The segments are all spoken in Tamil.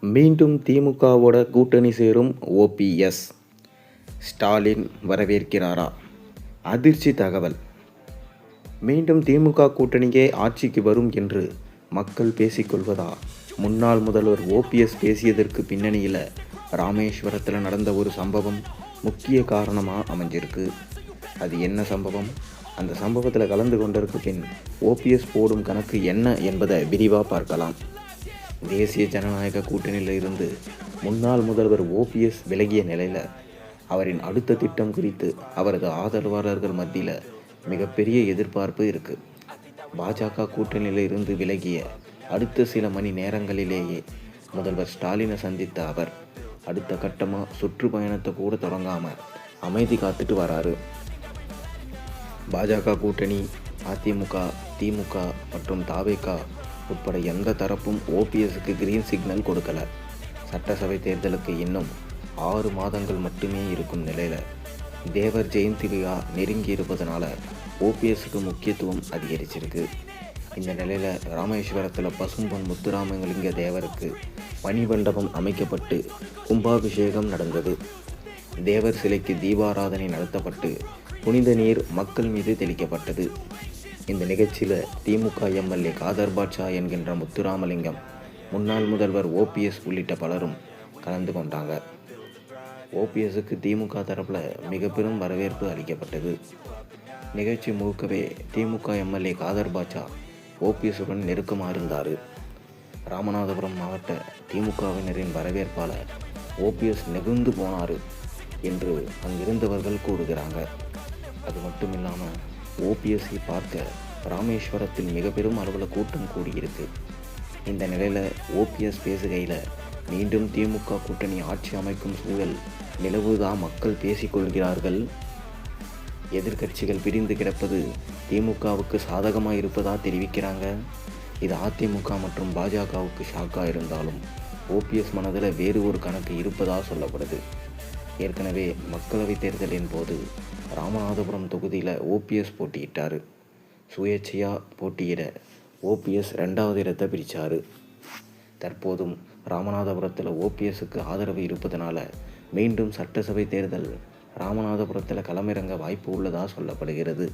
மீண்டும் திமுகவோட கூட்டணி சேரும் ஓபிஎஸ் ஸ்டாலின் வரவேற்கிறாரா? அதிர்ச்சி தகவல். மீண்டும் திமுக கூட்டணியே ஆட்சிக்கு வரும் என்று மக்கள் பேசிக்கொள்வதா? முன்னாள் முதல்வர் ஓபிஎஸ் பேசியதற்கு பின்னணியில் ராமேஸ்வரத்தில் நடந்த ஒரு சம்பவம் முக்கிய காரணமாக அமைஞ்சிருக்கு. அது என்ன சம்பவம்? அந்த சம்பவத்தில் கலந்து கொண்டதற்கு பின் ஓபிஎஸ் போடும் கணக்கு என்ன என்பதை விரிவாக பார்க்கலாம். தேசிய ஜனநாயக கூட்டணியில் இருந்து முன்னாள் முதல்வர் ஓபிஎஸ் விலகிய நிலையில் அவரின் அடுத்த திட்டம் குறித்து அவரது ஆதரவாளர்கள் மத்தியில் மிகப்பெரிய எதிர்பார்ப்பு இருக்குது பாஜக கூட்டணியில் இருந்து விலகிய அடுத்த சில மணி நேரங்களிலேயே முதல்வர் ஸ்டாலினை சந்தித்த அவர் அடுத்த கட்டமாக சுற்றுப்பயணத்தை கூட தொடங்காமல் அமைதி காத்துட்டு வராரு. பாஜக கூட்டணி அதிமுக திமுக மற்றும் தாவேகா உட்பட எந்த தரப்பும் ஓபிஎஸ்க்கு கிரீன் சிக்னல் கொடுக்கல. சட்டசபை தேர்தலுக்கு இன்னும் ஆறு மாதங்கள் மட்டுமே இருக்கும் நிலையில் தேவர் ஜெயந்தி விழா நெருங்கி இருப்பதனால ஓபிஎஸ்க்கு முக்கியத்துவம் அதிகரிச்சிருக்கு. இந்த நிலையில் ராமேஸ்வரத்தில் பசும்பொன் முத்துராமலிங்க தேவருக்கு மணிமண்டபம் அமைக்கப்பட்டு கும்பாபிஷேகம் நடந்தது. தேவர் சிலைக்கு தீபாராதனை நடத்தப்பட்டு புனித நீர் மக்கள் மீது தெளிக்கப்பட்டது. இந்த நிகழ்ச்சியில் திமுக எம்எல்ஏ காதர் பாட்ஷா என்கின்ற முத்துராமலிங்கம் முன்னாள் முதல்வர் ஓபிஎஸ் உள்ளிட்ட பலரும் கலந்து கொண்டாங்க. ஓபிஎஸ்க்கு திமுக தரப்பில் மிக பெரும் வரவேற்பு அளிக்கப்பட்டது. நிகழ்ச்சி முழுக்கவே திமுக எம்எல்ஏ காதர் பாட்ஷா ஓபிஎஸ்ஸுடன் நெருக்கமாக இருந்தார். ராமநாதபுரம் மாவட்ட திமுகவினரின் வரவேற்பால் ஓபிஎஸ் நெகிழ்ந்து போனார் என்று அங்கிருந்தவர்கள் கூறுகிறாங்க. அது மட்டும் இல்லாமல் ஓபிஎஸ்ஸை பார்க்க ராமேஸ்வரத்தில் மிக பெரும் அளவில் கூட்டம் கூடியிருக்கு. இந்த நிலையில் ஓபிஎஸ் பேசுகையில் மீண்டும் திமுக கூட்டணி ஆட்சி அமைக்கும் சூழல் நிலவுதான் மக்கள் பேசிக்கொள்கிறார்கள் எதிர்க்கட்சிகள் பிரிந்து கிடப்பது திமுகவுக்கு சாதகமாக இருப்பதா தெரிவிக்கிறாங்க. இது அதிமுக மற்றும் பாஜகவுக்கு ஷாக்காக இருந்தாலும் ஓபிஎஸ் மனதில் வேறு ஒரு கணக்கு இருப்பதாக சொல்லப்படுது. ஏற்கனவே மக்களவைத் தேர்தலின் போது ராமநாதபுரம் தொகுதியில் ஓபிஎஸ் போட்டியிட்டார். சுயேட்சையாக போட்டியிட ஓபிஎஸ் ரெண்டாவது இடத்தை பிரித்தார் தற்போதும் ராமநாதபுரத்தில் ஓபிஎஸ்க்கு ஆதரவு இருப்பதனால மீண்டும் சட்டசபை தேர்தல் ராமநாதபுரத்தில் களமிறங்க வாய்ப்பு உள்ளதாக சொல்லப்படுகிறது.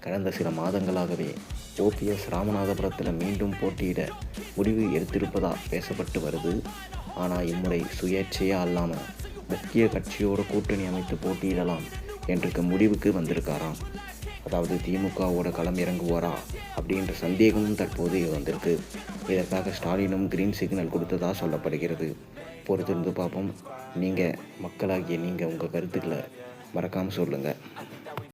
கடந்த சில மாதங்களாகவே ஓபிஎஸ் ராமநாதபுரத்தில் மீண்டும் போட்டியிட முடிவு எடுத்திருப்பதா பேசப்பட்டு வருது. ஆனால் இம்முறை சுயேட்சையாக அல்லாமல் முக்கிய கட்சியோட கூட்டணி அமைத்து போட்டியிடலாம் என்ற முடிவுக்கு வந்திருக்காராம். அதாவது திமுகவோட களம் இறங்குவாரா அப்படின்ற சந்தேகமும் தற்போது வந்திருக்கு இதற்காக ஸ்டாலினும் கிரீன் சிக்னல் கொடுத்ததாக சொல்லப்படுகிறது. பொறுத்திருந்து பார்ப்போம். நீங்கள் மக்களாகிய நீங்கள் உங்கள் கருத்துக்களை மறக்காமல் சொல்லுங்கள்